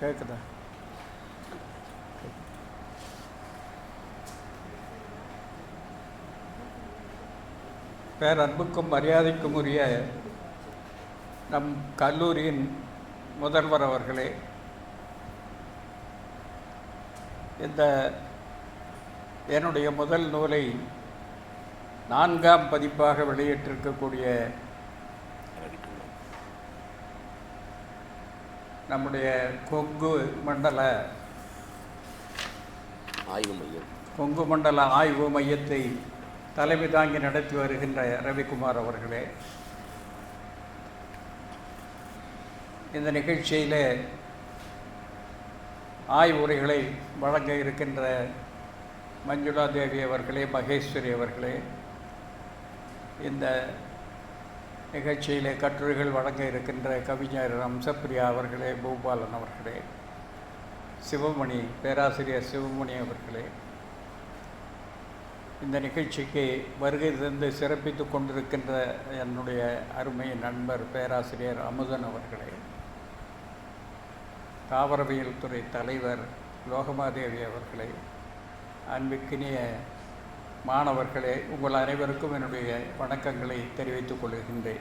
கேட்குதா பேரன்புக்கும் மரியாதைக்கும் உரிய நம் கல்லூரியின் முதல்வர் அவர்களே இந்த என்னுடைய முதல் நூலை நான்காம் பதிப்பாக வெளியிட்டிருக்கக்கூடிய நம்முடைய கொங்கு மண்டல ஆய்வு மையம். கொங்கு மண்டல ஆய்வு மையத்தை தலைமை தாங்கி நடத்தி வருகின்ற ரவிக்குமார் அவர்களே இந்த நிகழ்ச்சியில் ஆய்வுரைகளை வழங்க இருக்கின்ற மஞ்சுளா தேவி அவர்களே மகேஸ்வரி அவர்களே இந்த நிகழ்ச்சியிலே கட்டுரைகள் வழங்க இருக்கின்ற கவிஞர் அம்சப்பிரியா அவர்களே பூபாலன் அவர்களே சிவமணி பேராசிரியர் சிவமணி அவர்களே இந்த நிகழ்ச்சிக்கு வருகை தந்து சிறப்பித்து கொண்டிருக்கின்ற என்னுடைய அருமை நண்பர் பேராசிரியர் அமுதன் அவர்களே தாவரவியல் துறை தலைவர் லோகமாதேவி அவர்களே அன்பிற்கினிய மாணவர்களே உங்கள் அனைவருக்கும் என்னுடைய வணக்கங்களை தெரிவித்துக் கொள்கின்றேன்.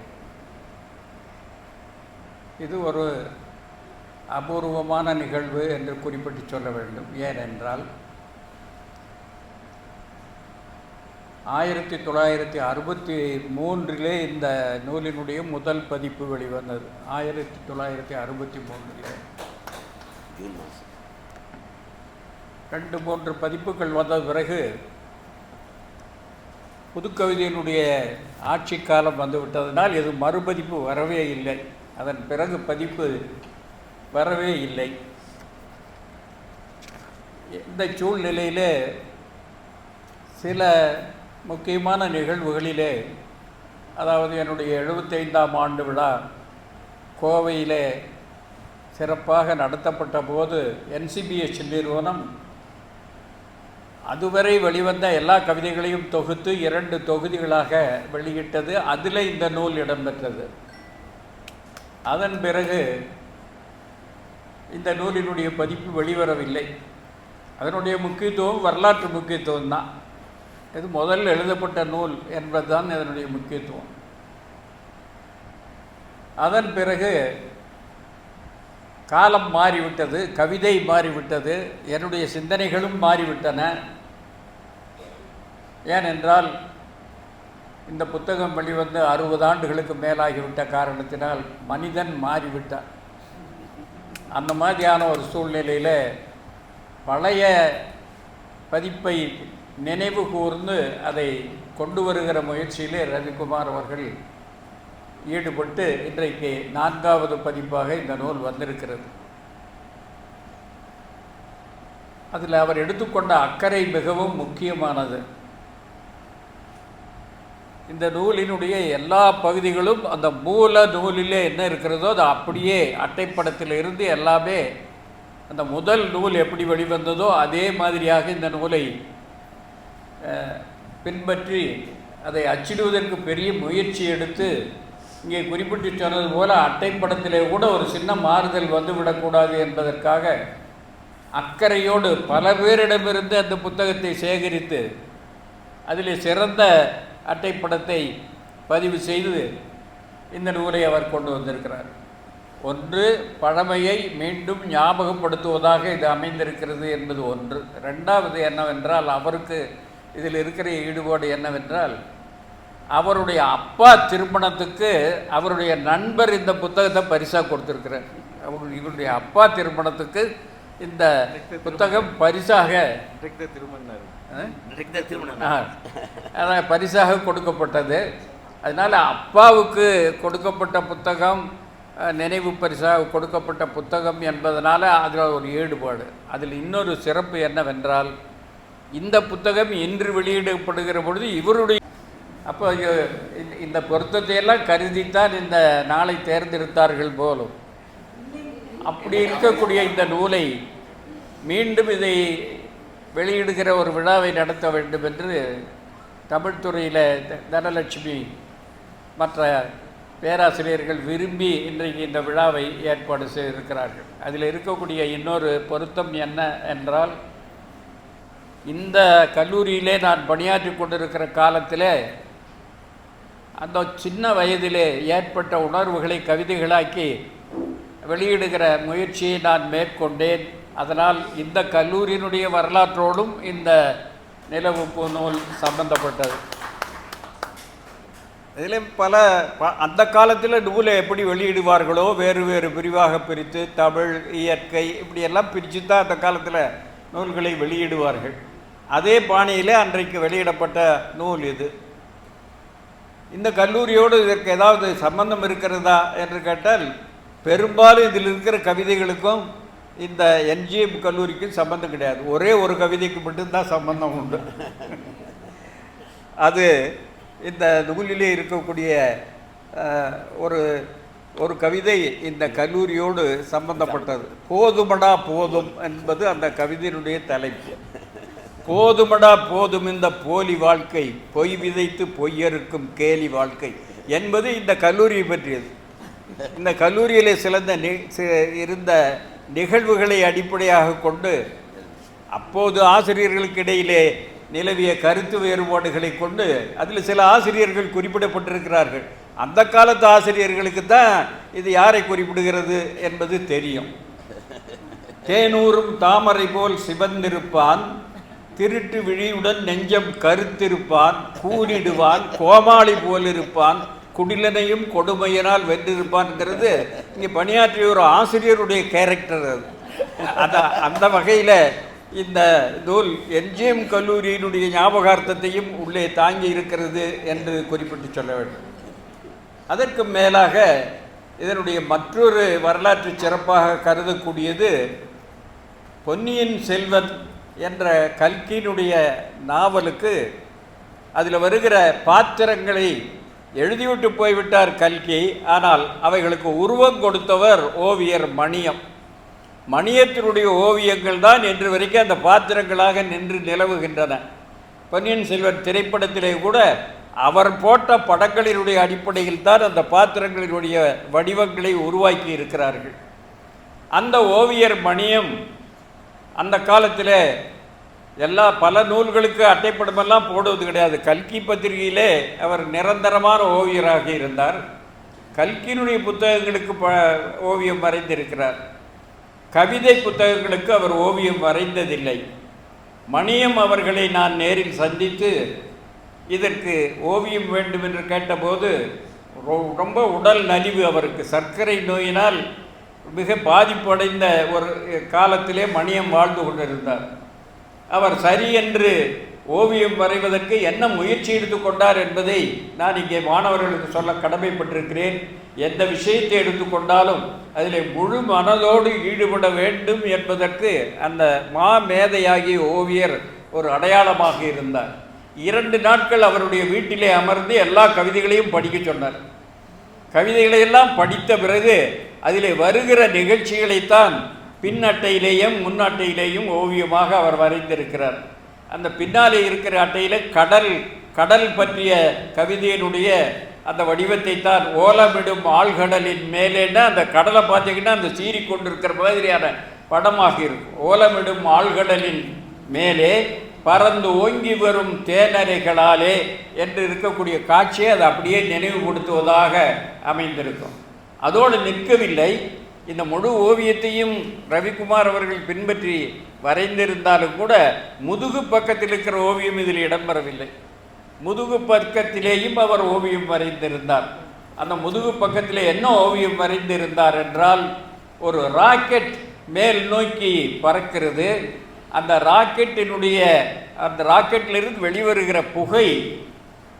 இது ஒரு அபூர்வமான நிகழ்வு என்று குறிப்பிட்டு சொல்ல வேண்டும். ஏனென்றால் ஆயிரத்தி தொள்ளாயிரத்தி அறுபத்தி மூன்றிலே இந்த நூலினுடைய முதல் பதிப்பு வெளிவந்தது. ஆயிரத்தி தொள்ளாயிரத்தி அறுபத்தி மூன்றிலே. ரெண்டு மூன்று பதிப்புகள் வந்த பிறகு புதுக்கவிதையினுடைய ஆட்சி காலம் வந்துவிட்டதனால் இது மறுபதிப்பு வரவே இல்லை. அதன் பிறகு பதிப்பு வரவே இல்லை. இந்த சூழ்நிலையிலே சில முக்கியமான நிகழ்வுகளிலே அதாவது என்னுடைய எழுபத்தைந்தாம் ஆண்டு விழா கோவையிலே சிறப்பாக நடத்தப்பட்ட போது என்சிபிஎஸ் நிறுவனம் அதுவரை வெளிவந்த எல்லா கவிதைகளையும் தொகுத்து இரண்டு தொகுதிகளாக வெளியிட்டது. அதில் இந்த நூல் இடம்பெற்றது. அதன் பிறகு இந்த நூலினுடைய பதிப்பு வெளிவரவில்லை. அதனுடைய முக்கியத்துவம் வரலாற்று முக்கியத்துவம் தான். இது முதல் எழுதப்பட்ட நூல் என்பதுதான் இதனுடைய முக்கியத்துவம். அதன் பிறகு காலம் மாறிவிட்டது கவிதை மாறிவிட்டது என்னுடைய சிந்தனைகளும் மாறிவிட்டன. ஏனென்றால் இந்த புத்தகம் வெளிவந்து அறுபது ஆண்டுகளுக்கு மேலாகிவிட்ட காரணத்தினால் மனிதன் மாறிவிட்டான். அந்த மாதிரியான ஒரு சூழ்நிலையில் பழைய பதிப்பை நினைவு கூர்ந்து அதை கொண்டு வருகிற முயற்சியிலே ரவிக்குமார் அவர்கள் ஈடுபட்டு இன்றைக்கு நான்காவது பதிப்பாக இந்த நூல் வந்திருக்கிறது. அதில் அவர் எடுத்துக்கொண்ட அக்கறை மிகவும் முக்கியமானது. இந்த நூலினுடைய எல்லா பகுதிகளும் அந்த மூல நூலிலே என்ன இருக்கிறதோ அது அப்படியே அட்டைப்படத்தில் இருந்து எல்லாமே அந்த முதல் நூல் எப்படி வெளிவந்ததோ அதே மாதிரியாக இந்த நூலை பின்பற்றி அதை அச்சிடுவதற்கு பெரிய முயற்சி எடுத்து இங்கே குறிப்பிட்டு சொன்னது போல அட்டைப்படத்திலே கூட ஒரு சின்ன மாறுதல் வந்துவிடக்கூடாது என்பதற்காக அக்கறையோடு பல பேரிடமிருந்து அந்த புத்தகத்தை சேகரித்து அதில் சிறந்த அட்டைப்படத்தை பதிவு செய்து இந்த நூலை அவர் கொண்டு வந்திருக்கிறார். ஒன்று பழமையை மீண்டும் ஞாபகப்படுத்துவதாக இது அமைந்திருக்கிறது என்பது ஒன்று. ரெண்டாவது என்னவென்றால் அவருக்கு இதில் இருக்கிற ஈடுபாடு என்னவென்றால் அவருடைய அப்பா திருமணத்துக்கு அவருடைய நண்பர் இந்த புத்தகத்தை பரிசாக கொடுத்துருக்கிறார். அவர் இவருடைய அப்பா திருமணத்துக்கு இந்த புத்தகம் பரிசாக அதான் பரிசாக கொடுக்கப்பட்டது. அதனால் அப்பாவுக்கு கொடுக்கப்பட்ட புத்தகம் நினைவு பரிசாக கொடுக்கப்பட்ட புத்தகம் என்பதனால அதில் ஒரு ஈடுபாடு. அதில் இன்னொரு சிறப்பு என்னவென்றால் இந்த புத்தகம் இன்று வெளியிடப்படுகிற பொழுது இவருடைய அப்போ இந்த- இந்த பொருத்தத்தை எல்லாம் கருதித்தான் இந்த நாளை தேர்ந்தெடுத்தார்கள் போலும். அப்படி இருக்கக்கூடிய இந்த நூலை மீண்டும் இதை வெளியிடுகிற ஒரு விழாவை நடத்த வேண்டும் என்று தமிழ்துறையில் த- தனலட்சுமி மற்ற பேராசிரியர்கள் விரும்பி இன்றைக்கு இந்த விழாவை ஏற்பாடு செய்திருக்கிறார்கள். அதில் இருக்கக்கூடிய இன்னொரு பொருத்தம் என்ன என்றால் இந்த கல்லூரியிலே நான் பணியாற்றி கொண்டிருக்கிற காலத்தில் அந்த சின்ன வயதிலே ஏற்பட்ட உணர்வுகளை கவிதைகளாக்கி வெளியிடுகிற முயற்சியை நான் மேற்கொண்டேன். அதனால் இந்த கல்லூரியினுடைய வரலாற்றோடும் இந்த நிலவுப்பு நூல் சம்பந்தப்பட்டது. இதில் பல ப- அந்த காலத்தில் நூலை எப்படி வெளியிடுவார்களோ வேறு வேறு பிரிவாக பிரித்து தமிழ் இயற்கை இப்படியெல்லாம் பிரித்து தான் அந்த காலத்தில் நூல்களை வெளியிடுவார்கள். அதே பாணியில் அன்றைக்கு வெளியிடப்பட்ட நூல் இது. இந்த கல்லூரியோடு இதற்கு ஏதாவது சம்பந்தம் இருக்கிறதா என்று கேட்டால் பெரும்பாலும் இதில் இருக்கிற கவிதைகளுக்கும் இந்த என்ஜிஎம் கல்லூரிக்கும் சம்பந்தம் கிடையாது. ஒரே ஒரு கவிதைக்கு மட்டும்தான் சம்பந்தம் உண்டு. அது இந்த நூலிலே இருக்கக்கூடிய ஒரு ஒரு கவிதை இந்த கல்லூரியோடு சம்பந்தப்பட்டது. போதுமடா போதும் என்பது அந்த கவிதையினுடைய தலைப்பு. போதுமடா போதும் இந்த போலி வாழ்க்கை பொய் விதைத்து பொய்யறுக்கும் கேலி வாழ்க்கை என்பது இந்த கல்லூரியை பற்றியது. இந்த கல்லூரியிலே சிறந்த நி இருந்த நிகழ்வுகளை அடிப்படையாக கொண்டு அப்போது ஆசிரியர்களுக்கு இடையிலே நிலவிய கருத்து வேறுபாடுகளை கொண்டு அதில் சில ஆசிரியர்கள் குறிப்பிடப்பட்டிருக்கிறார்கள். அந்த காலத்து ஆசிரியர்களுக்கு தான் இது யாரை குறிப்பிடுகிறது என்பது தெரியும். தேனூரும் தாமரை போல் சிவந்திருப்பான் திருட்டு விழியுடன் நெஞ்சம் கருத்திருப்பான் கூனிடுவான் கோமாளி போல் இருப்பான் குடிலனையும் கொடுமையினால் வென்றிருப்பான்ங்கிறது இங்கே பணியாற்றிய ஒரு ஆசிரியருடைய கேரக்டர் அது. அந்த அந்த வகையில் இந்த நூல் என்ஜிஎம் கல்லூரியினுடைய ஞாபகார்த்தத்தையும் உள்ளே தாங்கி இருக்கிறது என்று குறிப்பிட்டு சொல்ல வேண்டும். அதற்கு மேலாக இதனுடைய மற்றொரு வரலாற்று சிறப்பாக கருதக்கூடியது பொன்னியின் செல்வன் என்ற கல்கியினுடைய நாவலுக்கு அதில் வருகிற பாத்திரங்களை எழுதிவிட்டு போய்விட்டார் கல்கி. ஆனால் அவைகளுக்கு உருவம் கொடுத்தவர் ஓவியர் மணியம். மணியத்தினுடைய ஓவியங்கள் தான் இன்று வரைக்கும் அந்த பாத்திரங்களாக நின்று நிலவுகின்றன. பொன்னியின் செல்வன் திரைப்படத்திலே கூட அவர் போட்ட படங்களினுடைய அடிப்படையில் தான் அந்த பாத்திரங்களினுடைய வடிவங்களை உருவாக்கி இருக்கிறார்கள். அந்த ஓவியர் மணியம் அந்த காலத்தில் எல்லா பல நூல்களுக்கு அட்டைப்படமெல்லாம் போடுவது கிடையாது. கல்கி பத்திரிகையிலே அவர் நிரந்தரமான ஓவியராக இருந்தார். கல்கியினுடைய புத்தகங்களுக்கு ப ஓவியம் வரைந்திருக்கிறார். கவிதை புத்தகங்களுக்கு அவர் ஓவியம் வரைந்ததில்லை. மணியம் அவர்களை நான் நேரில் சந்தித்து இதற்கு ஓவியம் வேண்டும் என்று கேட்டபோது ரொ- ரொம்ப உடல் நலிவு அவருக்கு. சர்க்கரை நோயினால் மிக பாதிப்படைந்த ஒரு காலத்திலே மணியம் வாழ்ந்து கொண்டிருந்தார். அவர் சரி என்று ஓவியம் வரைவதற்கு என்ன முயற்சி எடுத்துக்கொண்டார் என்பதை நான் இங்கே மாணவர்களுக்கு சொல்ல கடமைப்பட்டிருக்கிறேன். எந்த விஷயத்தை எடுத்துக்கொண்டாலும் அதில் முழு மனதோடு ஈடுபட வேண்டும் என்பதற்கு அந்த மா மேதையாகிய ஓவியர் ஒரு அடையாளமாக இருந்தார். இரண்டு நாட்கள் அவருடைய வீட்டிலே அமர்ந்து எல்லா கவிதைகளையும் படிக்க சொன்னார். கவிதைகளையெல்லாம் படித்த பிறகு அதிலே வருகிற நிகழ்ச்சிகளைத்தான் பின் அட்டையிலேயும் முன் அட்டையிலேயும் ஓவியமாக அவர் வரைந்திருக்கிறார். அந்த பின்னாலே இருக்கிற அட்டையில் கடல் கடல் பற்றிய கவிதையினுடைய அந்த வடிவத்தை தான் ஓலமிடும் ஆழ்கடலின் மேலேன்னா அந்த கடலை பார்த்தீங்கன்னா அந்த சீறி கொண்டிருக்கிற மாதிரியான படமாக இருக்கும். ஓலமிடும் ஆழ்கடலின் மேலே பறந்து ஓங்கி வரும் தேனரைகளாலே என்று இருக்கக்கூடிய காட்சியை அது அப்படியே நினைவுபடுத்துவதாக அமைந்திருக்கும். அதோடு நிற்கவில்லை. இந்த முழு ஓவியத்தையும் ரவிக்குமார் அவர்கள் பின்பற்றி வரைந்திருந்தாலும் கூட முதுகு பக்கத்தில் இருக்கிற ஓவியம் இதில் இடம்பெறவில்லை. முதுகு பக்கத்திலேயும் அவர் ஓவியம் வரைந்திருந்தார். அந்த முதுகு பக்கத்தில் என்ன ஓவியம் வரைந்திருந்தார் என்றால் ஒரு ராக்கெட் மேல் நோக்கி பறக்கிறது. அந்த ராக்கெட்டினுடைய அந்த ராக்கெட்டிலிருந்து வெளிவருகிற புகை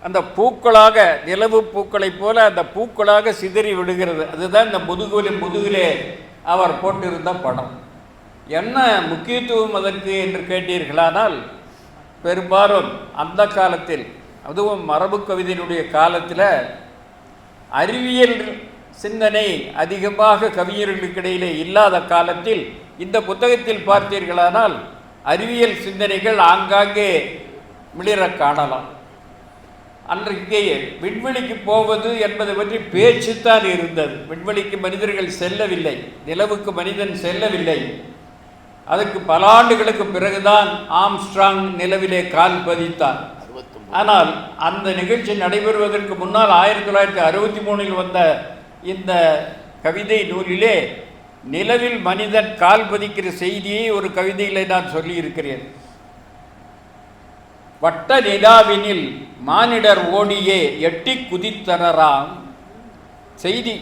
அந்த பூக்களாக நிலவு பூக்களைப் போல அந்த பூக்களாக சிதறி விடுகிறது. அதுதான் இந்த முதுகுலி முதுகிலே அவர் போட்டிருந்த படம். என்ன முக்கியத்துவம் அதற்கு என்று கேட்டீர்களானால் பெரும்பாலும் அந்த காலத்தில் அதுவும் மரபு கவிதையினுடைய காலத்தில் அறிவியல் சிந்தனை அதிகமாக கவிஞர்களுக்கிடையிலே இல்லாத காலத்தில் இந்த புத்தகத்தில் பார்த்தீர்களானால் அறிவியல் சிந்தனைகள் ஆங்காங்கே மிளிர காணலாம். அன்றைக்கு விண்வெளிக்கு போவது என்பது பற்றி பேச்சுத்தான் இருந்தது. விண்வெளிக்கு மனிதர்கள் செல்லவில்லை. நிலவுக்கு மனிதன் செல்லவில்லை. அதுக்கு பல ஆண்டுகளுக்கு பிறகுதான் ஆம்ஸ்ட்ராங் நிலவிலே கால் பதித்தார் ஆனால் அந்த நிகழ்ச்சி நடைபெறுவதற்கு முன்னால் ஆயிரத்தி தொள்ளாயிரத்தி அறுபத்தி மூணில் வந்த இந்த கவிதை நூலிலே நிலவில் மனிதன் கால் பதிக்கிற செய்தியை ஒரு கவிதையில் நான் சொல்லியிருக்கிறேன். வட்ட நிலாவினில் மானிடர் ஓடியே எட்டி குதித்தனராம். செய்தி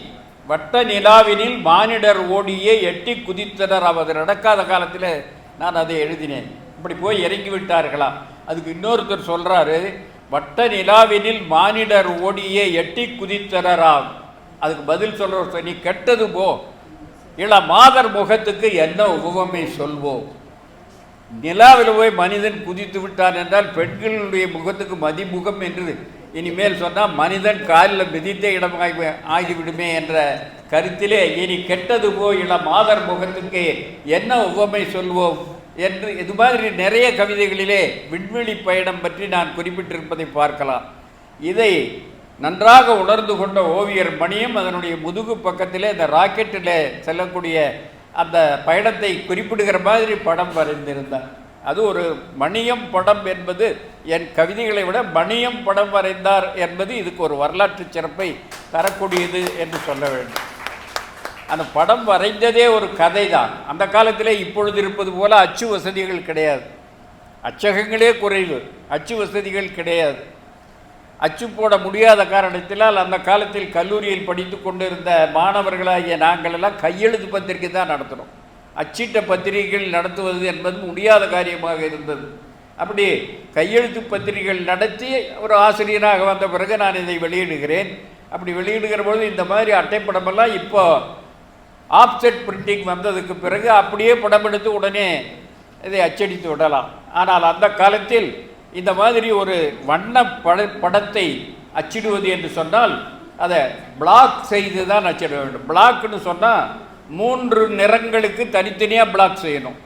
வட்ட நிலாவினில் மானிடர் ஓடியே எட்டி குதித்தனர் அவர் நடக்காத காலத்தில் நான் அதை எழுதினேன். இப்படி போய் இறங்கி விட்டார்களா? அதுக்கு இன்னொருத்தர் சொல்கிறாரு வட்ட நிலாவினில் மானிடர் ஓடியே எட்டி குதித்தனராம். அதுக்கு பதில் சொல்கிற நீ கெட்டது போ. இள மாதர் முகத்துக்கு என்ன உபமை சொல்வோம்? நிலாவில் போய் மனிதன் குதித்து விட்டான் என்றால் பெண்களுடைய முகத்துக்கு மதிமுகம் என்று இனிமேல் சொன்னால் மனிதன் காலில் மிதித்த இடமாகி ஆகிவிடுமே என்ற கருத்திலே இனி கெட்டது போய் இள மாதர் முகத்துக்கு என்ன உவமை சொல்வோம் என்று இது மாதிரி நிறைய கவிதைகளிலே விண்வெளி பயணம் பற்றி நான் குறிப்பிட்டிருப்பதை பார்க்கலாம். இதை நன்றாக உணர்ந்து கொண்ட ஓவியர் மணியும் அதனுடைய முதுகு பக்கத்திலே இந்த ராக்கெட்டில் செல்லக்கூடிய அந்த பயணத்தை குறிப்பிடுகிற மாதிரி படம் வரைந்திருந்தார். அது ஒரு மணியம் படம் என்பது என் கவிதைகளை விட மணியம் படம் வரைந்தார் என்பது இதுக்கு ஒரு வரலாற்று சிறப்பை தரக்கூடியது என்று சொல்ல வேண்டும். அந்த படம் வரைந்ததே ஒரு கதை தான் அந்த காலத்தில் இப்பொழுது இருப்பது போல் அச்சு வசதிகள் கிடையாது. அச்சகங்களே குறைவு. அச்சு வசதிகள் கிடையாது. அச்சு போட முடியாத காரணத்தினால் அந்த காலத்தில் கல்லூரியில் படித்து கொண்டிருந்த மாணவர்களாகிய நாங்களெல்லாம் கையெழுத்து பத்திரிகை தான் நடத்தினோம். அச்சிட்ட பத்திரிகைகள் நடத்துவது என்பது முடியாத காரியமாக இருந்தது. அப்படி கையெழுத்து பத்திரிகைகள் நடத்தி ஒரு ஆசிரியராக வந்த பிறகு நான் இதை வெளியிடுகிறேன். அப்படி வெளியிடுகிற பொழுது இந்த மாதிரி அட்டைப்படமெல்லாம் இப்போ ஆப்செட் பிரிண்டிங் வந்ததுக்கு பிறகு அப்படியே படம் எடுத்து உடனே இதை அச்சடித்து விடலாம். ஆனால் அந்த காலத்தில் இந்த மாதிரி ஒரு வண்ண பட படத்தை அச்சிடுவது என்று சொன்னால் அதை பிளாக் செய்து தான் அச்சிட வேண்டும். பிளாக்னு சொன்னால் மூன்று நிறங்களுக்கு தனித்தனியாக பிளாக் செய்யணும்.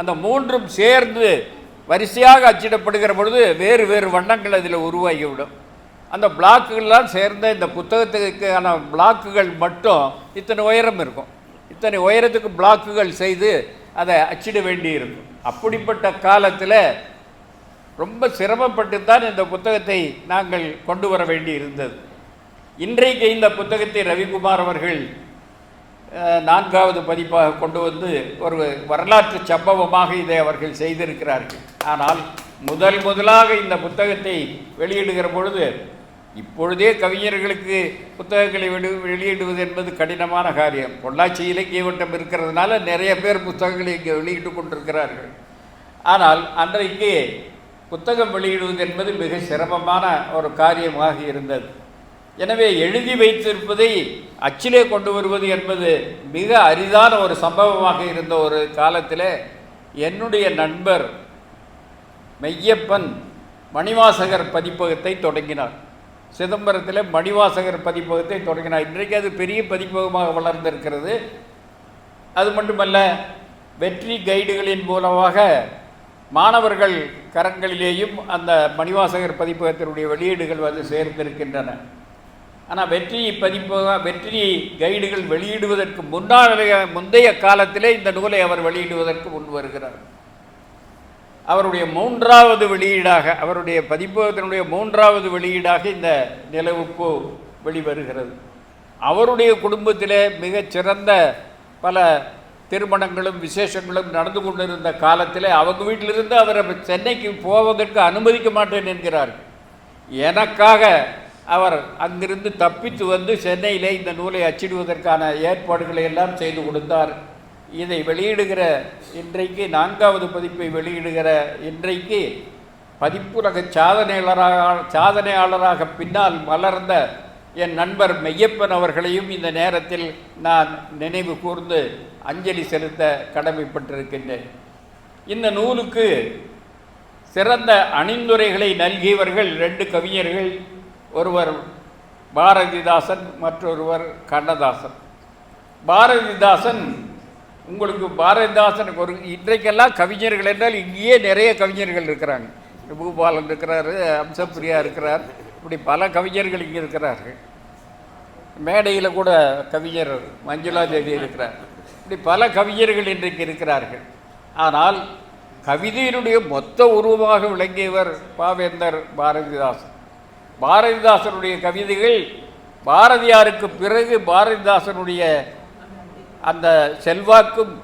அந்த மூன்றும் சேர்ந்து வரிசையாக அச்சிடப்படுகிற பொழுது வேறு வேறு வண்ணங்கள் அதில் உருவாகிவிடும். அந்த பிளாக்குகள்லாம் சேர்ந்த இந்த புத்தகத்துக்கான பிளாக்குகள் மட்டும் இத்தனை உயரம் இருக்கும். இத்தனை உயரத்துக்கு பிளாக்குகள் செய்து அதை அச்சிட வேண்டி இருக்கும் அப்படிப்பட்ட காலத்தில் ரொம்ப சிரமப்பட்டு தான் இந்த புத்தகத்தை நாங்கள் கொண்டு வர வேண்டி இருந்தது இன்றைக்கு இந்த புத்தகத்தை ரவிக்குமார் அவர்கள் நான்காவது பதிப்பாக கொண்டு வந்து ஒரு வரலாற்று சம்பவமாக இதை அவர்கள் செய்திருக்கிறார்கள். ஆனால் முதல் முதலாக இந்த புத்தகத்தை வெளியிடுகிற பொழுது இப்பொழுதே கவிஞர்களுக்கு புத்தகங்களை வெளி வெளியிடுவது என்பது கடினமான காரியம். பொள்ளாச்சி இலக்கிய வட்டம் இருக்கிறதுனால நிறைய பேர் புத்தகங்களை இங்கே வெளியிட்டு கொண்டிருக்கிறார்கள். ஆனால் அன்றைக்கு புத்தகம் வெளியிடுவது என்பது மிக சிரமமான ஒரு காரியமாக இருந்தது. எனவே எழுதி வைத்திருப்பதை அச்சிலே கொண்டு வருவது என்பது மிக அரிதான ஒரு சம்பவமாக இருந்த ஒரு காலத்தில் என்னுடைய நண்பர் மெய்யப்பன் மணிவாசகர் பதிப்பகத்தை தொடங்கினார். சிதம்பரத்தில் மணிவாசகர் பதிப்பகத்தை தொடங்கினார். இன்றைக்கு அது பெரிய பதிப்பகமாக வளர்ந்திருக்கிறது. அது மட்டுமல்ல வெற்றி கைடுகளின் மூலமாக மாணவர்கள் கரங்களிலேயும் அந்த மணிவாசகர் பதிப்பகத்தினுடைய வெளியீடுகள் வந்து சேர்ந்திருக்கின்றன. ஆனால் வெற்றி பதிப்பக வெற்றி கைடுகள் வெளியிடுவதற்கு முன்னாலேய முந்தைய காலத்திலே இந்த நூலை அவர் வெளியிடுவதற்கு முன் வருகிறார். அவருடைய மூன்றாவது வெளியீடாக அவருடைய பதிப்பகத்தினுடைய மூன்றாவது வெளியீடாக இந்த நிலவுப்பு வெளிவருகிறது. அவருடைய குடும்பத்திலே மிகச்சிறந்த பல திருமணங்களும் விசேஷங்களும் நடந்து கொண்டிருந்த காலத்தில் அவங்க வீட்டிலிருந்து அவரை சென்னைக்கு போவதற்கு அனுமதிக்க மாட்டேன் என்கிறார். எனக்காக அவர் அங்கிருந்து தப்பித்து வந்து சென்னையிலே இந்த நூலை அச்சிடுவதற்கான ஏற்பாடுகளை எல்லாம் செய்து கொடுத்தார். இதை வெளியிடுகிற இன்றைக்கு நான்காவது பதிப்பை வெளியிடுகிற இன்றைக்கு பதிப்புலக சாதனையாளராக சாதனையாளராக பின்னால் மலர்ந்த என் நண்பர் மெய்யப்பன் அவர்களையும் இந்த நேரத்தில் நான் நினைவு கூர்ந்து அஞ்சலி செலுத்த கடமைப்பட்டிருக்கின்றேன். இந்த நூலுக்கு சிறந்த அணிந்துரைகளை நல்கியவர்கள் ரெண்டு கவிஞர்கள் ஒருவர் பாரதிதாசன் மற்றொருவர் கண்ணதாசன். பாரதிதாசன் உங்களுக்கு பாரதிதாசனுக்கு ஒரு இன்றைக்கெல்லாம் கவிஞர்கள் என்றால் இங்கேயே நிறைய கவிஞர்கள் இருக்கிறாங்க. பூபாலன் இருக்கிறாரு அம்சப்பிரியா இருக்கிறார். இப்படி பல கவிஞர்கள் இங்கே இருக்கிறார்கள். மேடையில் கூட கவிஞர் மஞ்சுளா தேவி இருக்கிறார். இப்படி பல கவிஞர்கள் இன்றைக்கு இருக்கிறார்கள். ஆனால் கவிதையினுடைய மொத்த உருவமாக விளங்கியவர் பாவேந்தர் பாரதிதாசன். பாரதிதாசனுடைய கவிதைகள் பாரதியாருக்கு பிறகு பாரதிதாசனுடைய அந்த செல்வாக்கும்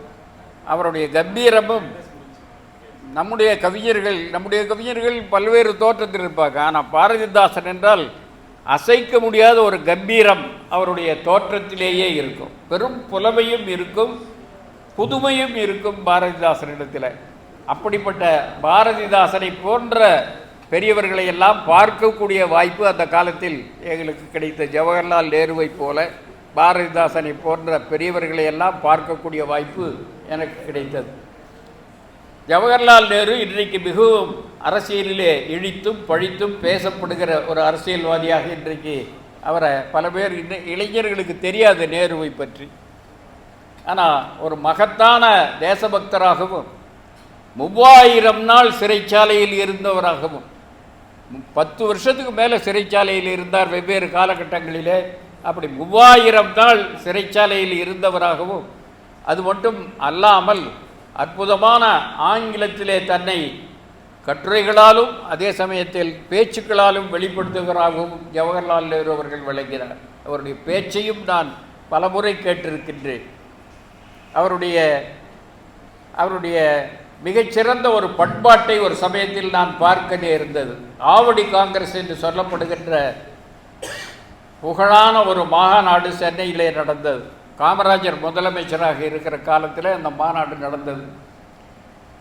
அவருடைய கம்பீரமும் நம்முடைய கவிஞர்கள் நம்முடைய கவிஞர்கள் பல்வேறு தோற்றத்தில் இருப்பாங்க. ஆனால் பாரதிதாசன் என்றால் அசைக்க முடியாத ஒரு கம்பீரம் அவருடைய தோற்றத்திலேயே இருக்கும். பெரும் புலமையும் இருக்கும் புதுமையும் இருக்கும் பாரதிதாசனிடத்தில் அப்படிப்பட்ட பாரதிதாசனை போன்ற பெரியவர்களை எல்லாம் பார்க்கக்கூடிய வாய்ப்பு அந்த காலத்தில் எங்களுக்கு கிடைத்த. ஜவஹர்லால் நேருவை போல பாரதிதாசனை போன்ற பெரியவர்களை எல்லாம் பார்க்கக்கூடிய வாய்ப்பு எனக்கு கிடைத்தது. ஜவஹர்லால் நேரு இன்றைக்கு மிகவும் அரசியலிலே இழித்தும் பழித்தும் பேசப்படுகிற ஒரு அரசியல்வாதியாக இன்றைக்கு அவரை பல பேர் இன்ன- இளைஞர்களுக்கு தெரியாது நேருவை பற்றி. ஆனால் ஒரு மகத்தான தேசபக்தராகவும் மூவாயிரம் நாள் சிறைச்சாலையில் இருந்தவராகவும் பத்து வருஷத்துக்கு மேலே சிறைச்சாலையில் இருந்தார் வெவ்வேறு காலகட்டங்களிலே அப்படி மூவாயிரம் நாள் சிறைச்சாலையில் இருந்தவராகவும் அது மட்டும் அல்லாமல் அற்புதமான ஆங்கிலத்திலே தன்னை கட்டுரைகளாலும் அதே சமயத்தில் பேச்சுக்களாலும் வெளிப்படுத்துகிறாகவும் ஜவஹர்லால் நேரு அவர்கள் விளங்கினார். அவருடைய பேச்சையும் நான் பலமுறை கேட்டிருக்கின்றேன். அவருடைய அவருடைய மிகச்சிறந்த ஒரு பண்பாட்டை ஒரு சமயத்தில் நான் பார்க்க நேர்ந்தது ஆவடி காங்கிரஸ் என்று சொல்லப்படுகின்ற புகழான ஒரு மாகாநாடு சென்னையிலே நடந்தது. காமராஜர் முதலமைச்சராக இருக்கிற காலத்தில் அந்த மாநாடு நடந்தது.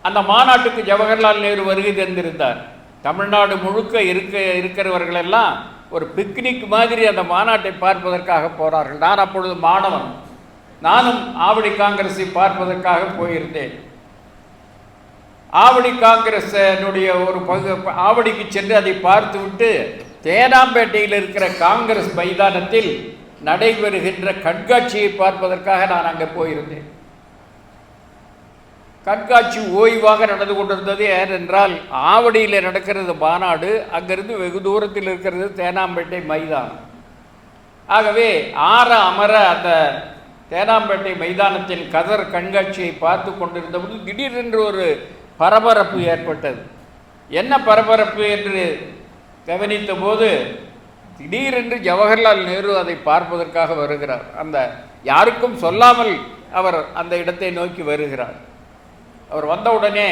அந்த மாநாட்டுக்கு ஜவஹர்லால் நேரு வருகை தந்திருந்தார். தமிழ்நாடு முழுக்க இருக்க இருக்கிறவர்களெல்லாம் ஒரு பிக்னிக் மாதிரி அந்த மாநாட்டை பார்ப்பதற்காக போனார்கள் நான் அப்பொழுது மாணவன். நானும் ஆவடி காங்கிரஸை பார்ப்பதற்காக போயிருந்தேன். ஆவடி காங்கிரஸனுடைய ஒரு பகு ஆவடிக்கு சென்று அதை பார்த்துவிட்டு தேனாம்பேட்டையில் இருக்கிற காங்கிரஸ் மைதானத்தில் நடைபெறுகின்ற கண்காட்சியை பார்ப்பதற்காக நான் அங்கே போயிருந்தேன். கண்காட்சி ஓய்வாக நடந்து கொண்டிருந்தது ஏனென்றால் ஆவடியில் நடக்கிறது மாநாடு அங்கிருந்து வெகு தூரத்தில் இருக்கிறது தேனாம்பேட்டை மைதானம். ஆகவே ஆற அமர அந்த தேனாம்பேட்டை மைதானத்தில் கதர் கண்காட்சியை பார்த்து கொண்டிருந்தபோது திடீரென்று ஒரு பரபரப்பு ஏற்பட்டது. என்ன பரபரப்பு என்று கவனித்த போது திடீரென்று ஜவஹர்லால் நேரு அதை பார்ப்பதற்காக வருகிறார். அந்த யாருக்கும் சொல்லாமல் அவர் அந்த இடத்தை நோக்கி வருகிறார். அவர் வந்தவுடனே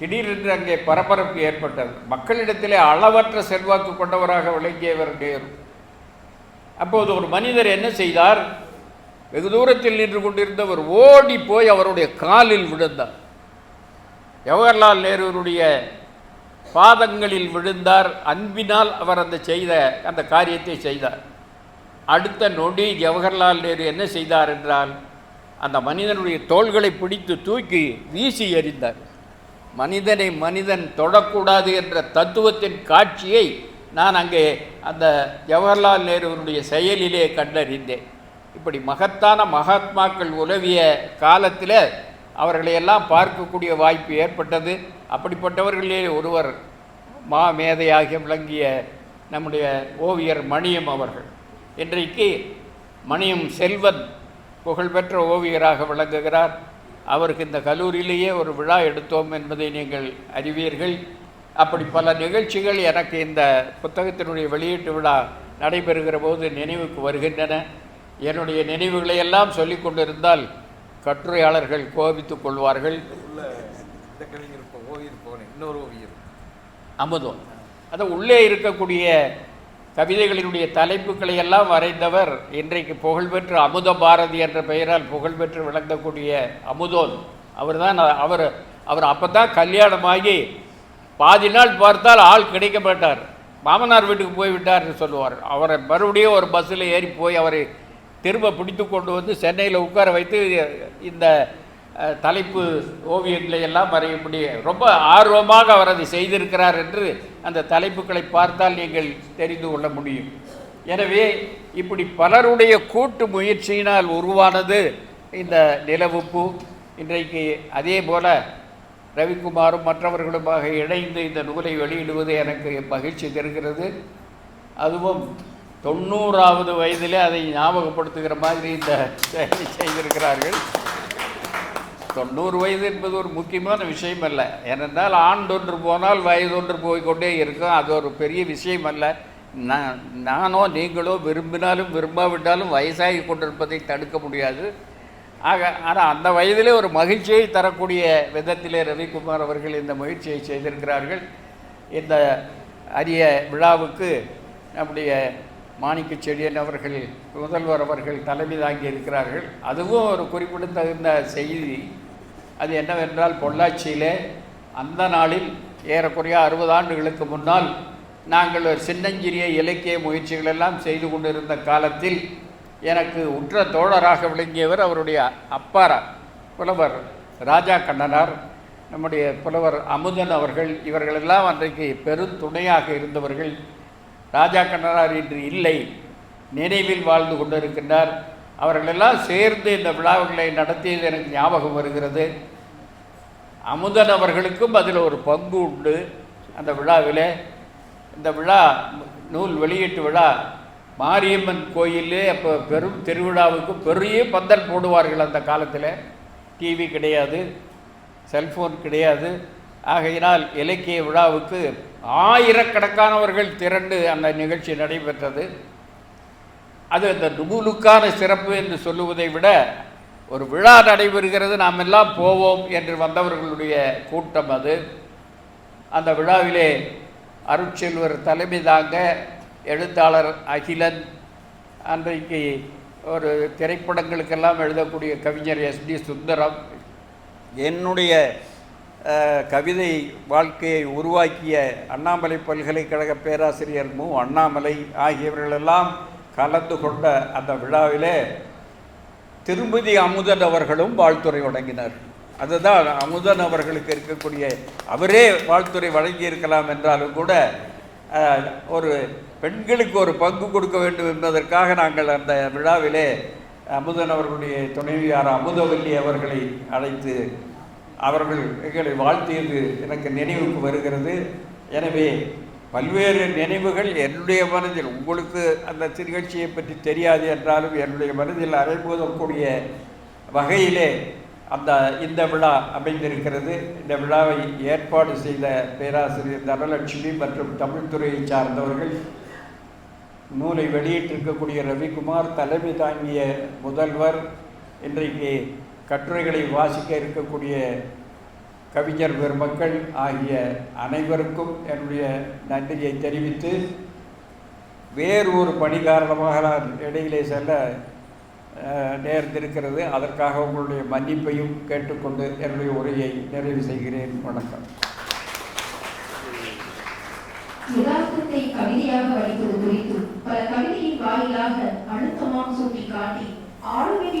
திடீரென்று அங்கே பரபரப்பு ஏற்பட்டது. மக்களிடத்திலே அளவற்ற செல்வாக்கு கொண்டவராக விளங்கியவர் நேரு. அப்போது ஒரு மனிதர் என்ன செய்தார்? வெகு தூரத்தில் நின்று கொண்டிருந்தவர் ஓடி போய் அவருடைய காலில் விழுந்தார். ஜவஹர்லால் நேருடைய பாதங்களில் விழுந்தார். அன்பினால் அவர் அந்த செய்த அந்த காரியத்தை செய்தார். அடுத்த நொடி ஜவஹர்லால் நேரு என்ன செய்தார் என்றால் அந்த மனிதனுடைய தோள்களை பிடித்து தூக்கி வீசி எறிந்தார். மனிதனை மனிதன் தொடக்கூடாது என்ற தத்துவத்தின் காட்சியை நான் அங்கே அந்த ஜவஹர்லால் நேருவனுடைய செயலிலே கண்டறிந்தேன். இப்படி மகத்தான மகாத்மாக்கள் உலவிய காலத்தில் அவர்களையெல்லாம் பார்க்கக்கூடிய வாய்ப்பு ஏற்பட்டது. அப்படிப்பட்டவர்களே ஒருவர் மா மேதையாகி விளங்கிய நம்முடைய ஓவியர் மணியம் அவர்கள். இன்றைக்கு மணியம் செல்வன் புகழ்பெற்ற ஓவியராக விளங்குகிறார். அவருக்கு இந்த கல்லூரியிலேயே ஒரு விழா எடுத்தோம் என்பதை நீங்கள் அறிவீர்கள். அப்படி பல நிகழ்ச்சிகள் எனக்கு இந்த புத்தகத்தினுடைய வெளியீட்டு விழா நடைபெறுகிற போது நினைவுக்கு வருகின்றன. என்னுடைய நினைவுகளை எல்லாம் சொல்லிக் கொண்டிருந்தால் கட்டுரையாளர்கள் கோபித்துக் கொள்வார்கள் உள்ள இந்த கவிஞர் இப்போ ஓவியர் போனேன் இன்னொரு ஓவியம் அமுதம் அது உள்ளே இருக்கக்கூடிய கவிதைகளினுடைய தலைப்புகளை எல்லாம் வரைந்தவர் இன்றைக்கு புகழ்பெற்ற அமுத பாரதி என்ற பெயரால் புகழ்பெற்று விளங்கக்கூடிய அமுதோன் அவர்தான் அவர் அவர் அப்போ தான் கல்யாணமாகி பாதி நாள் பார்த்தால் ஆள் கிடைக்க மாட்டார். மாமனார் வீட்டுக்கு போய்விட்டார்னு சொல்லுவார். அவரை மறுபடியும் ஒரு பஸ்ஸில் ஏறி போய் அவரை திரும்ப பிடித்து கொண்டு வந்து சென்னையில் உட்கார வைத்து இந்த தலைப்பு ஓவியங்களை எல்லாம் வரையும்படி ரொம்ப ஆர்வமாக அவர் அதை செய்திருக்கிறார் என்று அந்த தலைப்புகளை பார்த்தால் நீங்கள் தெரிந்து கொள்ள முடியும். எனவே இப்படி பலருடைய கூட்டு முயற்சியினால் உருவானது இந்த நிலவுப்பு. இன்றைக்கு அதே போல ரவிக்குமாரும் மற்றவர்களுமாக இணைந்து இந்த நூலை வெளியிடுவது எனக்கு மகிழ்ச்சி தருகிறது. அதுவும் தொண்ணூறாவது வயதிலே அதை ஞாபகப்படுத்துகிற மாதிரி இந்த செய்திருக்கிறார்கள். தொண்ணூறு வயது என்பது ஒரு முக்கியமான விஷயம் அல்ல. ஏனென்றால் ஆண்டொன்று போனால் வயதொன்று போய்கொண்டே இருக்கும். அது ஒரு பெரிய விஷயம் அல்ல. நான் நானோ நீங்களோ விரும்பினாலும் விரும்பாவிட்டாலும் வயசாகி கொண்டிருப்பதை தடுக்க முடியாது. ஆக ஆனால் அந்த வயதிலே ஒரு மகிழ்ச்சியை தரக்கூடிய விதத்திலே ரவிக்குமார் அவர்கள் இந்த முயற்சியை செய்திருக்கிறார்கள். இந்த அரிய விழாவுக்கு நம்முடைய மாணிக்க செடியன் அவர்கள் முதல்வர் அவர்கள் தலைமை தாங்கி இருக்கிறார்கள் அதுவும் ஒரு குறிப்பிடத்தகுந்த செய்தி. அது என்னவென்றால் பொள்ளாச்சியிலே அந்த நாளில் ஏறக்குறைய அறுபது ஆண்டுகளுக்கு முன்னால் நாங்கள் ஒரு சின்னஞ்சிறிய இலக்கிய முயற்சிகளெல்லாம் செய்து கொண்டிருந்த காலத்தில் எனக்கு உற்ற தோழராக விளங்கியவர் அவருடைய அப்பாரா புலவர் ராஜா கண்ணனார் நம்முடைய புலவர் அமுதன் அவர்கள் இவர்களெல்லாம் அன்றைக்கு பெருந்துணையாக இருந்தவர்கள். ராஜா கண்ணனார் இன்று இல்லை நினைவில் வாழ்ந்து கொண்டிருக்கின்றார். அவர்களெல்லாம் சேர்ந்து இந்த விழாவுகளை நடத்தியது எனக்கு ஞாபகம் வருகிறது. அமுதன் அவர்களுக்கும் அதில் ஒரு பங்கு உண்டு. அந்த விழாவில் இந்த விழா நூல் வெளியீட்டு விழா மாரியம்மன் கோயிலே அப்போ பெரும் திருவிழாவுக்கு பெரிய பந்தல் போடுவார்கள் அந்த காலத்தில். டிவி கிடையாது செல்ஃபோன் கிடையாது. ஆகையினால் இலக்கிய விழாவுக்கு ஆயிரக்கணக்கானவர்கள் திரண்டு அந்த நிகழ்ச்சி நடைபெற்றது. அது அந்த நூலுக்கான சிறப்பு என்று சொல்லுவதை விட ஒரு விழா நடைபெறுகிறது நாம் எல்லாம் போவோம் என்று வந்தவர்களுடைய கூட்டம் அது. அந்த விழாவிலே அருட்செல்வர் தலைமை தாங்க எழுத்தாளர் அகிலன் அன்றைக்கு ஒரு திரைப்படங்களுக்கெல்லாம் எழுதக்கூடிய கவிஞர் எஸ் டி சுந்தரம். என்னுடைய கவிதை வாழ்க்கையை உருவாக்கிய அண்ணாமலை பல்கலைக்கழக பேராசிரியர் மு. அண்ணாமலை ஆகியவர்களெல்லாம் கலந்து கொண்ட அந்த விழாவிலே திருமதி அமுதன் அவர்களும் வாழ்த்துறை வழங்கினார். அதுதான் அமுதன் அவர்களுக்கு இருக்கக்கூடிய அவரே வாழ்த்துறை வழங்கி இருக்கலாம் என்றாலும் கூட ஒரு பெண்களுக்கு ஒரு பங்கு கொடுக்க வேண்டும் என்பதற்காக நாங்கள் அந்த விழாவிலே அமுதன் அவர்களுடைய துணைவியார் அமுதவல்லி அவர்களை அழைத்து அவர்கள் எங்களை வாழ்த்தியது எனக்கு நினைவுக்கு வருகிறது. எனவே பல்வேறு நினைவுகள் என்னுடைய மனதில் உங்களுக்கு அந்த நிகழ்ச்சியை பற்றி தெரியாது என்றாலும் என்னுடைய மனதில் அரைபோதக்கூடிய வகையிலே அந்த இந்த விழா அமைந்திருக்கிறது. இந்த விழாவை ஏற்பாடு செய்த பேராசிரியர் தனலட்சுமி மற்றும் தமிழ்துறையை சார்ந்தவர்கள் நூலை வெளியிட்டிருக்கக்கூடிய ரவிக்குமார் தலைமை தாங்கிய முதல்வர் இன்றைக்கு கட்டுரைகளை வாசிக்க இருக்கக்கூடிய கவிஞர் பெருமக்கள் ஆகிய அனைவருக்கும் என்னுடைய நன்றியை தெரிவித்து வேறு ஒரு பணி காரணமாக நான் இடையிலே செல்ல நேர்ந்திருக்கிறது. அதற்காக உங்களுடைய மன்னிப்பையும் கேட்டுக்கொண்டு என்னுடைய உரையை நிறைவு செய்கிறேன். வணக்கம். யதார்த்தத்தை கவிதையாக வடிப்பது குறித்து பல கவிதையின் வாயிலாக அழுத்தமாக சுட்டிக்காட்டி ஆளுமைமிக்க